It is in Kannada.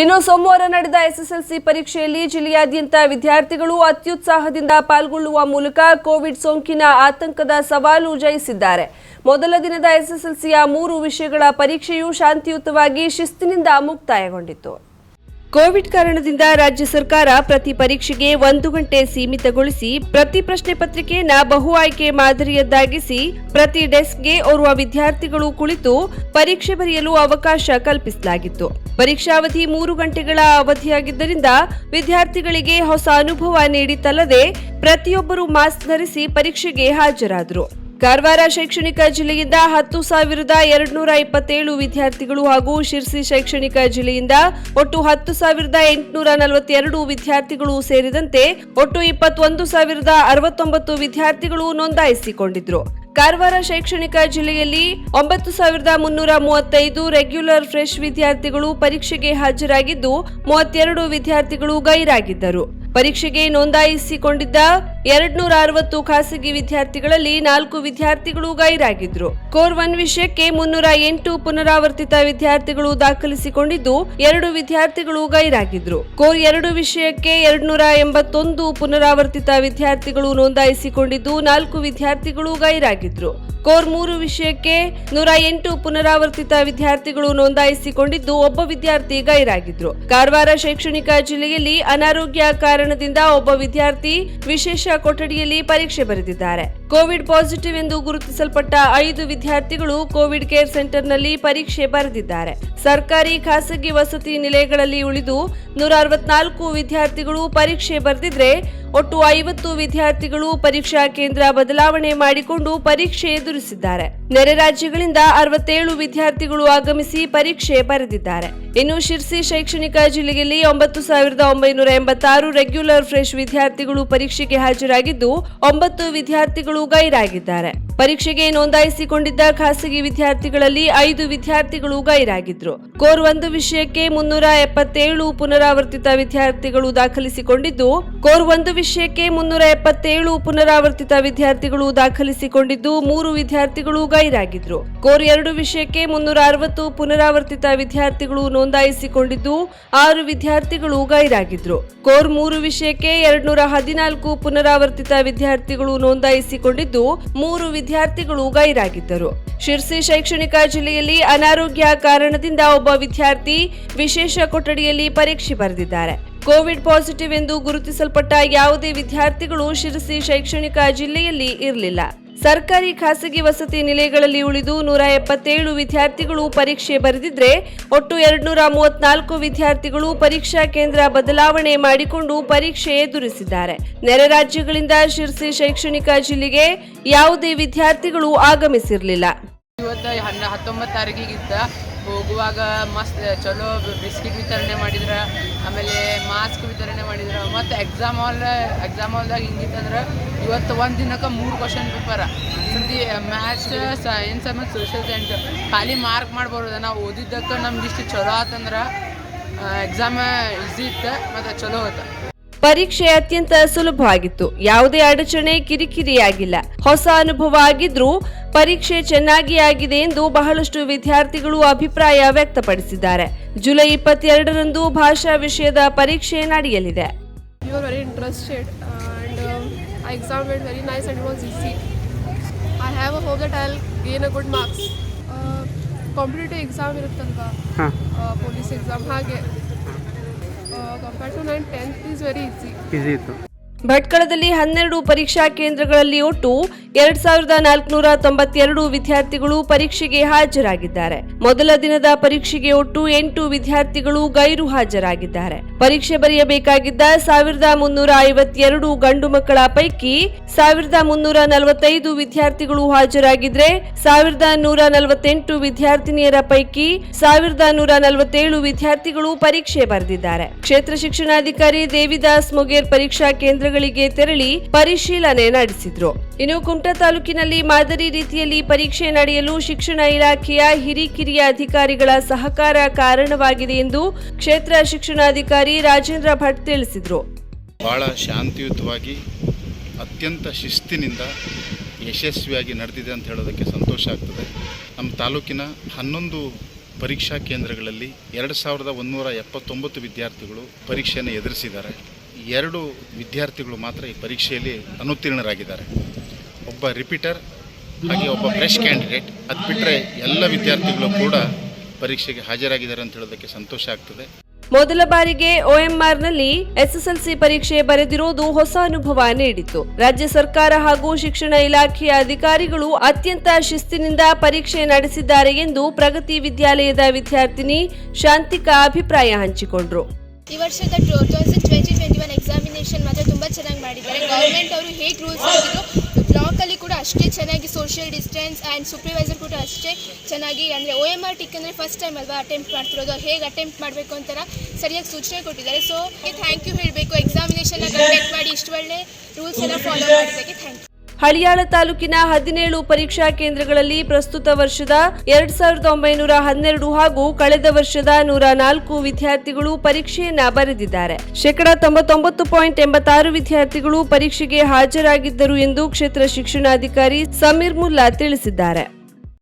ಇನ್ನು ಸೋಮವಾರ ನಡೆದ ಎಸ್ಎಸ್ಎಲ್ಸಿ ಪರೀಕ್ಷೆಯಲ್ಲಿ ಜಿಲ್ಲೆಯಾದ್ಯಂತ ವಿದ್ಯಾರ್ಥಿಗಳು ಅತ್ಯುತ್ಸಾಹದಿಂದ ಪಾಲ್ಗೊಳ್ಳುವ ಮೂಲಕ ಕೋವಿಡ್ ಸೋಂಕಿನ ಆತಂಕದ ಸವಾಲು ಜಯಿಸಿದ್ದಾರೆ. ಮೊದಲ ದಿನದ ಎಸ್ಎಸ್ಎಲ್ಸಿಯ ಮೂರು ವಿಷಯಗಳ ಪರೀಕ್ಷೆಯು ಶಾಂತಿಯುತವಾಗಿ ಶಿಸ್ತಿನಿಂದ ಮುಕ್ತಾಯಗೊಂಡಿತು ಕೋವಿಡ್ ಕಾರಣದಿಂದ ರಾಜ್ಯ ಸರ್ಕಾರ ಪ್ರತಿ ಪರೀಕ್ಷೆಗೆ ಒಂದು ಗಂಟೆ ಸೀಮಿತಗೊಳಿಸಿ, ಪ್ರತಿ ಪ್ರಶ್ನೆ ಪತ್ರಿಕೆಯನ್ನ ಬಹು ಆಯ್ಕೆ ಮಾದರಿಯದ್ದಾಗಿಸಿ, ಪ್ರತಿ ಡೆಸ್ಕ್ಗೆ ಓರ್ವ ವಿದ್ಯಾರ್ಥಿಗಳು ಕುಳಿತು ಪರೀಕ್ಷೆ ಬರೆಯಲು ಅವಕಾಶ ಕಲ್ಪಿಸಲಾಗಿತ್ತು. ಪರೀಕ್ಷಾವಧಿ ಮೂರು ಗಂಟೆಗಳ ಅವಧಿಯಾಗಿದ್ದರಿಂದ ವಿದ್ಯಾರ್ಥಿಗಳಿಗೆ ಹೊಸ ಅನುಭವ ನೀಡಿತಲ್ಲದೆ ಪ್ರತಿಯೊಬ್ಬರು ಮಾಸ್ಕ್ ಧರಿಸಿ ಪರೀಕ್ಷೆಗೆ ಹಾಜರಾದರು. ಕಾರವಾರ ಶೈಕ್ಷಣಿಕ ಜಿಲ್ಲೆಯಿಂದ ಹತ್ತು ಸಾವಿರದ ಎರಡ್ನೂರ ಇಪ್ಪತ್ತೇಳು ವಿದ್ಯಾರ್ಥಿಗಳು ಹಾಗೂ ಶಿರ್ಸಿ ಶೈಕ್ಷಣಿಕ ಜಿಲ್ಲೆಯಿಂದ ಒಟ್ಟು ಹತ್ತು ಸಾವಿರದ ಎಂಟುನೂರ ನಲವತ್ತೆರಡು ವಿದ್ಯಾರ್ಥಿಗಳು ಸೇರಿದಂತೆ ಒಟ್ಟು ಇಪ್ಪತ್ತೊಂದು ಸಾವಿರದ ಅರವತ್ತೊಂಬತ್ತು ವಿದ್ಯಾರ್ಥಿಗಳು ನೋಂದಾಯಿಸಿಕೊಂಡಿದ್ರು. ಕಾರವಾರ ಶೈಕ್ಷಣಿಕ ಜಿಲ್ಲೆಯಲ್ಲಿ ಒಂಬತ್ತು ಸಾವಿರದ ಮುನ್ನೂರ ಮೂವತ್ತೈದು ರೆಗ್ಯುಲರ್ ಫ್ರೆಶ್ ವಿದ್ಯಾರ್ಥಿಗಳು ಪರೀಕ್ಷೆಗೆ ಹಾಜರಾಗಿದ್ದು ಮೂವತ್ತೆರಡು ವಿದ್ಯಾರ್ಥಿಗಳು ಗೈರಾಗಿದ್ದರು. ಪರೀಕ್ಷೆಗೆ ನೋಂದಾಯಿಸಿಕೊಂಡಿದ್ದ ಎರಡ್ನೂರ ಅರವತ್ತು ಖಾಸಗಿ ವಿದ್ಯಾರ್ಥಿಗಳಲ್ಲಿ ನಾಲ್ಕು ವಿದ್ಯಾರ್ಥಿಗಳು ಗೈರಾಗಿದ್ರು. ಕೋರ್ ಒನ್ ವಿಷಯಕ್ಕೆ ಮುನ್ನೂರ ಎಂಟು ಪುನರಾವರ್ತಿತ ವಿದ್ಯಾರ್ಥಿಗಳು ದಾಖಲಿಸಿಕೊಂಡಿದ್ದು, ಎರಡು ವಿದ್ಯಾರ್ಥಿಗಳು ಗೈರಾಗಿದ್ರು. ಕೋರ್ ಎರಡು ವಿಷಯಕ್ಕೆ ಎರಡ್ನೂರ ಎಂಬತ್ತೊಂದು ಪುನರಾವರ್ತಿತ ವಿದ್ಯಾರ್ಥಿಗಳು ನೋಂದಾಯಿಸಿಕೊಂಡಿದ್ದು, ನಾಲ್ಕು ವಿದ್ಯಾರ್ಥಿಗಳು ಗೈರಾಗಿದ್ರು. ಕೋರ್ ಮೂರು ವಿಷಯಕ್ಕೆ ನೂರ ಎಂಟು ಪುನರಾವರ್ತಿತ ವಿದ್ಯಾರ್ಥಿಗಳು ನೋಂದಾಯಿಸಿಕೊಂಡಿದ್ದು, ಒಬ್ಬ ವಿದ್ಯಾರ್ಥಿ ಗೈರಾಗಿದ್ರು. ಕಾರವಾರ ಶೈಕ್ಷಣಿಕ ಜಿಲ್ಲೆಯಲ್ಲಿ ಅನಾರೋಗ್ಯ ಕಾರಣದಿಂದ ಒಬ್ಬ ವಿದ್ಯಾರ್ಥಿ ವಿಶೇಷ ಕೊಠಡಿಯಲ್ಲಿ ಪರೀಕ್ಷೆ ಬರೆದಿದ್ದಾರೆ. ಕೋವಿಡ್ ಪಾಸಿಟಿವ್ ಎಂದು ಗುರುತಿಸಲ್ಪಟ್ಟ ಐದು ವಿದ್ಯಾರ್ಥಿಗಳು ಕೋವಿಡ್ ಕೇರ್ ಸೆಂಟರ್ನಲ್ಲಿ ಪರೀಕ್ಷೆ ಬರೆದಿದ್ದಾರೆ. ಸರ್ಕಾರಿ ಖಾಸಗಿ ವಸತಿ ನಿಲಯಗಳಲ್ಲಿ ಉಳಿದು ನೂರ ಅರವತ್ನಾಲ್ಕು ವಿದ್ಯಾರ್ಥಿಗಳು ಪರೀಕ್ಷೆ ಬರೆದಿದ್ರೆ ಒಟ್ಟು ಐವತ್ತು ವಿದ್ಯಾರ್ಥಿಗಳು ಪರೀಕ್ಷಾ ಕೇಂದ್ರ ಬದಲಾವಣೆ ಮಾಡಿಕೊಂಡು ಪರೀಕ್ಷೆ ಎದುರಿಸಿದ್ದಾರೆ. ನೆರೆ ರಾಜ್ಯಗಳಿಂದ ಅರವತ್ತೇಳು ವಿದ್ಯಾರ್ಥಿಗಳು ಆಗಮಿಸಿ ಪರೀಕ್ಷೆ ಬರೆದಿದ್ದಾರೆ. ಇನ್ನು ಶಿರ್ಸಿ ಶೈಕ್ಷಣಿಕ ಜಿಲ್ಲೆಯಲ್ಲಿ ಒಂಬತ್ತು ಸಾವಿರದ ಒಂಬೈನೂರ ಎಂಬತ್ತಾರು ರೆಗ್ಯುಲರ್ ಫ್ರೆಶ್ ವಿದ್ಯಾರ್ಥಿಗಳು ಪರೀಕ್ಷೆಗೆ ಹಾಜರಾಗಿದ್ದು, ಒಂಬತ್ತು ವಿದ್ಯಾರ್ಥಿಗಳು ಗೈರಾಗಿದ್ದಾರೆ ಪರೀಕ್ಷೆಗೆ ನೋಂದಾಯಿಸಿಕೊಂಡಿದ್ದ ಖಾಸಗಿ ವಿದ್ಯಾರ್ಥಿಗಳಲ್ಲಿ ಐದು ವಿದ್ಯಾರ್ಥಿಗಳು ಗೈರಾಗಿದ್ರು. ಕೋರ್ ಒಂದು ವಿಷಯಕ್ಕೆ ಮುನ್ನೂರ ಎಪ್ಪತ್ತೇಳು ಪುನರಾವರ್ತಿತ ವಿದ್ಯಾರ್ಥಿಗಳು ದಾಖಲಿಸಿಕೊಂಡಿದ್ದು, ಕೋರ್ ಒಂದು ವಿಷಯಕ್ಕೆ ಮುನ್ನೂರ ಎಪ್ಪತ್ತೇಳು ಪುನರಾವರ್ತಿತ ವಿದ್ಯಾರ್ಥಿಗಳು ದಾಖಲಿಸಿಕೊಂಡಿದ್ದು, ಮೂರು ವಿದ್ಯಾರ್ಥಿಗಳು ಗೈರಾಗಿದ್ರು. ಕೋರ್ ಎರಡು ವಿಷಯಕ್ಕೆ ಮುನ್ನೂರ ಅರವತ್ತು ಪುನರಾವರ್ತಿತ ವಿದ್ಯಾರ್ಥಿಗಳು ನೋಂದಾಯಿಸಿಕೊಂಡಿದ್ದು, ಆರು ವಿದ್ಯಾರ್ಥಿಗಳು ಗೈರಾಗಿದ್ರು. ಕೋರ್ ಮೂರು ವಿಷಯಕ್ಕೆ ಎರಡ್ನೂರ ಹದಿನಾಲ್ಕು ಪುನರಾವರ್ತಿತ ವಿದ್ಯಾರ್ಥಿಗಳು ನೋಂದಾಯಿಸಿಕೊಂಡಿದ್ದು, ಮೂರು ವಿದ್ಯಾರ್ಥಿಗಳು ಗೈರಾಗಿದ್ದರು. ಶಿರ್ಸಿ ಶೈಕ್ಷಣಿಕ ಜಿಲ್ಲೆಯಲ್ಲಿ ಅನಾರೋಗ್ಯ ಕಾರಣದಿಂದ ಒಬ್ಬ ವಿದ್ಯಾರ್ಥಿ ವಿಶೇಷ ಕೊಠಡಿಯಲ್ಲಿ ಪರೀಕ್ಷೆ ಬರೆದಿದ್ದಾರೆ. ಕೋವಿಡ್ ಪಾಸಿಟಿವ್ ಎಂದು ಗುರುತಿಸಲ್ಪಟ್ಟ ಯಾವುದೇ ವಿದ್ಯಾರ್ಥಿಗಳು ಶಿರಸಿ ಶೈಕ್ಷಣಿಕ ಜಿಲ್ಲೆಯಲ್ಲಿ ಇರಲಿಲ್ಲ. ಸರ್ಕಾರಿ ಖಾಸಗಿ ವಸತಿ ನಿಲಯಗಳಲ್ಲಿ ಉಳಿದು ನೂರ ಎಪ್ಪತ್ತೇಳು ವಿದ್ಯಾರ್ಥಿಗಳು ಪರೀಕ್ಷೆ ಬರೆದಿದ್ರೆ ಒಟ್ಟು ಎರಡ್ನೂರ ಮೂವತ್ನಾಲ್ಕು ವಿದ್ಯಾರ್ಥಿಗಳು ಪರೀಕ್ಷಾ ಕೇಂದ್ರ ಬದಲಾವಣೆ ಮಾಡಿಕೊಂಡು ಪರೀಕ್ಷೆ ಎದುರಿಸಿದ್ದಾರೆ. ನೆರೆ ರಾಜ್ಯಗಳಿಂದ ಶಿರ್ಸಿ ಶೈಕ್ಷಣಿಕ ಜಿಲ್ಲೆಗೆ ಯಾವುದೇ ವಿದ್ಯಾರ್ಥಿಗಳು ಆಗಮಿಸಿರಲಿಲ್ಲ. ಹೋಗುವಾಗ ಮಸ್ತ್, ಚಲೋ ಬಿಸ್ಕಿಟ್ ವಿತರಣೆ ಮಾಡಿದ್ರ, ಆಮೇಲೆ ಮಾಸ್ಕ್ ವಿತರಣೆ ಮಾಡಿದ್ರ, ಮತ್ತು ಎಕ್ಸಾಮ್ ಹಾಲ್ ಎಕ್ಸಾಮ್ ಹಾಲ್ದಾಗ ಹಿಂಗಿತ್ತಂದ್ರೆ, ಇವತ್ತು ಒಂದು ದಿನಕ್ಕೆ ಮೂರು question paper Hindi maths science ಮತ್ತು ಸೋಷಿಯಲ್ ಸೈನ್ಸ್ ಖಾಲಿ ಮಾರ್ಕ್ ಮಾಡ್ಬಾರ್ದು ನಾವು ಓದಿದ್ದಕ್ಕೆ ನಮ್ಗೆ ಇಷ್ಟು ಚಲೋ ಆತಂದ್ರೆ ಎಕ್ಸಾಮ್ ಈಸಿ ಇತ್ತು, ಮತ್ತು ಚಲೋ ಹೋಯ್ತು ಪರೀಕ್ಷೆ ಅತ್ಯಂತ ಸುಲಭವಾಗಿತ್ತು. ಯಾವುದೇ ಅಡಚಣೆ ಕಿರಿಕಿರಿಯಾಗಿಲ್ಲ. ಹೊಸ ಅನುಭವ ಆಗಿದ್ರೂ ಪರೀಕ್ಷೆ ಚೆನ್ನಾಗಿ ಆಗಿದೆ ಎಂದು ಬಹಳಷ್ಟು ವಿದ್ಯಾರ್ಥಿಗಳು ಅಭಿಪ್ರಾಯ ವ್ಯಕ್ತಪಡಿಸಿದ್ದಾರೆ. ಜುಲೈ ಇಪ್ಪತ್ತೆರಡರಂದು ಭಾಷಾ ವಿಷಯದ ಪರೀಕ್ಷೆ ನಡೆಯಲಿದೆ. ಕಾಂಪಿಟೇಟಿವ್ ಎಕ್ಸಾಮ್ ಇರುತ್ತಲ್ವಾ? ಪೊಲೀಸ್ ಎಕ್ಸಾಮ್ ಹಾಗೆ. Compare to nine tenth is very easy easy ಇತ್ತು ಭಟ್ಕಳದಲ್ಲಿ ಹನ್ನೆರಡು ಪರೀಕ್ಷಾ ಕೇಂದ್ರಗಳಲ್ಲಿ ಒಟ್ಟು ಎರಡ್ ಸಾವಿರದ ನಾಲ್ಕುನೂರ ತೊಂಬತ್ತೆರಡು ವಿದ್ಯಾರ್ಥಿಗಳು ಪರೀಕ್ಷೆಗೆ ಹಾಜರಾಗಿದ್ದಾರೆ. ಮೊದಲ ದಿನದ ಪರೀಕ್ಷೆಗೆ ಒಟ್ಟು ಎಂಟು ವಿದ್ಯಾರ್ಥಿಗಳು ಗೈರು ಹಾಜರಾಗಿದ್ದಾರೆ. ಪರೀಕ್ಷೆ ಬರೆಯಬೇಕಾಗಿದ್ದ ಸಾವಿರದ ಮುನ್ನೂರ ಐವತ್ತೆರಡು ಗಂಡು ಮಕ್ಕಳ ಪೈಕಿ ಸಾವಿರದ ಮುನ್ನೂರ ನಲವತ್ತೈದು ವಿದ್ಯಾರ್ಥಿಗಳು ಹಾಜರಾಗಿದ್ರೆ ಸಾವಿರದ ನೂರ ನಲವತ್ತೆಂಟು ವಿದ್ಯಾರ್ಥಿನಿಯರ ಪೈಕಿ ಸಾವಿರದ ನೂರ ನಲವತ್ತೇಳು ವಿದ್ಯಾರ್ಥಿಗಳು ಪರೀಕ್ಷೆ ಬರೆದಿದ್ದಾರೆ. ಕ್ಷೇತ್ರ ಶಿಕ್ಷಣಾಧಿಕಾರಿ ದೇವಿದಾಸ್ ಮುಗೇರ್ ಪರೀಕ್ಷಾ ಕೇಂದ್ರಗಳಿಗೆ ತೆರಳಿ ಪರಿಶೀಲನೆ ನಡೆಸಿದ್ರು. ಇನ್ನು ಕುಮಟಾ ತಾಲೂಕಿನಲ್ಲಿ ಮಾದರಿ ರೀತಿಯಲ್ಲಿ ಪರೀಕ್ಷೆ ನಡೆಯಲು ಶಿಕ್ಷಣ ಇಲಾಖೆಯ ಹಿರಿಕಿರಿಯ ಅಧಿಕಾರಿಗಳ ಸಹಕಾರ ಕಾರಣವಾಗಿದೆ ಎಂದು ಕ್ಷೇತ್ರ ಶಿಕ್ಷಣಾಧಿಕಾರಿ ರಾಜೇಂದ್ರ ಭಟ್ ತಿಳಿಸಿದರು. ಬಹಳ ಶಾಂತಿಯುತವಾಗಿ, ಅತ್ಯಂತ ಶಿಸ್ತಿನಿಂದ ಯಶಸ್ವಿಯಾಗಿ ನಡೆದಿದೆ ಅಂತ ಹೇಳೋದಕ್ಕೆ ಸಂತೋಷ ಆಗ್ತದೆ. ನಮ್ಮ ತಾಲೂಕಿನ ಹನ್ನೊಂದು ಪರೀಕ್ಷಾ ಕೇಂದ್ರಗಳಲ್ಲಿ ಎರಡು ಸಾವಿರದ ಒಂದೂರ ಎಪ್ಪತ್ತೊಂಬತ್ತು ವಿದ್ಯಾರ್ಥಿಗಳು ಪರೀಕ್ಷೆಯನ್ನು ಎದುರಿಸಿದ್ದಾರೆ. ಎರಡು ವಿದ್ಯಾರ್ಥಿಗಳು ಮಾತ್ರ ಈ ಪರೀಕ್ಷೆಯಲ್ಲಿ ಅನುತ್ತೀರ್ಣರಾಗಿದ್ದಾರೆ. ಒಬ್ಬ ರಿಪೀಟರ್ ಹಾಗೆ ಒಬ್ಬ ಫ್ರೆಶ್ ಕ್ಯಾಂಡಿಡೇಟ್ ಅದು ಬಿಟ್ಟರೆ ಎಲ್ಲ ವಿದ್ಯಾರ್ಥಿಗಳು ಕೂಡ ಪರೀಕ್ಷೆಗೆ ಹಾಜರಾಗಿದ್ದಾರೆ ಅಂತ ಹೇಳೋದಕ್ಕೆ ಸಂತೋಷ ಆಗ್ತದೆ. ಮೊದಲ ಬಾರಿಗೆ ಒಎಂಆರ್ನಲ್ಲಿ ಎಸ್ಎಸ್ಎಲ್ಸಿ ಪರೀಕ್ಷೆ ಬರೆದಿರೋದು ಹೊಸ ಅನುಭವ ನೀಡಿತು ರಾಜ್ಯ ಸರ್ಕಾರ ಹಾಗೂ ಶಿಕ್ಷಣ ಇಲಾಖೆಯ ಅಧಿಕಾರಿಗಳು ಅತ್ಯಂತ ಶಿಸ್ತಿನಿಂದ ಪರೀಕ್ಷೆ ನಡೆಸಿದ್ದಾರೆ ಎಂದು ಪ್ರಗತಿ ವಿದ್ಯಾಲಯದ ವಿದ್ಯಾರ್ಥಿನಿ ಶಾಂತಿಕಾ ಅಭಿಪ್ರಾಯ ಹಂಚಿಕೊಂಡ್ರು. ಈ ವರ್ಷದ thousand twenty twenty one examination ಮಾತ್ರ ತುಂಬ ಚೆನ್ನಾಗಿ ಮಾಡಿದ್ದಾರೆ. ಗೌರ್ಮೆಂಟ್ ಅವರು ಹೇಗೆ ರೂಲ್ಸ್ ಮಾಡಿದ್ರು ಬ್ಲಾಕಲ್ಲಿ ಕೂಡ ಅಷ್ಟೇ ಚೆನ್ನಾಗಿ ಸೋಷಿಯಲ್ ಡಿಸ್ಟೆನ್ಸ್ ಆ್ಯಂಡ್ ಸೂಪರ್ವೈಸರ್ ಕೂಡ ಅಷ್ಟೇ ಚೆನ್ನಾಗಿ, ಅಂದರೆ ಒ ಎಂ ಆರ್ ಟಿಕ್ ಅಂದರೆ ಫಸ್ಟ್ ಟೈಮ್ ಅಲ್ವಾ ಅಟೆಂಪ್ಟ್ ಮಾಡ್ತಿರೋದು? ಹೇಗೆ ಅಟೆಂಪ್ಟ್ ಮಾಡಬೇಕು ಅಂತಾರ ಸರಿಯಾಗಿ ಸೂಚನೆ ಕೊಟ್ಟಿದ್ದಾರೆ. ಸೊ ಥ್ಯಾಂಕ್ ಯು ಹೇಳಬೇಕು. ಎಕ್ಸಾಮಿನೇಷನ್ನ ಕಂಡಕ್ಟ್ ಮಾಡಿ ಇಷ್ಟು ಒಳ್ಳೆ ರೂಲ್ಸ್ ಎಲ್ಲ ಫಾಲೋ ಮಾಡಿದ್ದಕ್ಕೆ ಥ್ಯಾಂಕ್ ಯು ಹಳಿಯಾಳ ತಾಲೂಕಿನ ಹದಿನೇಳು ಪರೀಕ್ಷಾ ಕೇಂದ್ರಗಳಲ್ಲಿ ಪ್ರಸ್ತುತ ವರ್ಷದ ಎರಡ್ ಸಾವಿರದ ಒಂಬೈನೂರ ಹನ್ನೆರಡು ಹಾಗೂ ಕಳೆದ ವರ್ಷದ ನೂರ ನಾಲ್ಕು ವಿದ್ಯಾರ್ಥಿಗಳು ಪರೀಕ್ಷೆಯನ್ನ ಬರೆದಿದ್ದಾರೆ. ಶೇಕಡಾ ತೊಂಬತ್ತೊಂಬತ್ತು ಪಾಯಿಂಟ್ ಎಂಬತ್ತಾರು ವಿದ್ಯಾರ್ಥಿಗಳು ಪರೀಕ್ಷೆಗೆ ಹಾಜರಾಗಿದ್ದರು ಎಂದು ಕ್ಷೇತ್ರ ಶಿಕ್ಷಣಾಧಿಕಾರಿ ಸಮೀರ್ ಮುಲ್ಲಾ ತಿಳಿಸಿದ್ದಾರೆ.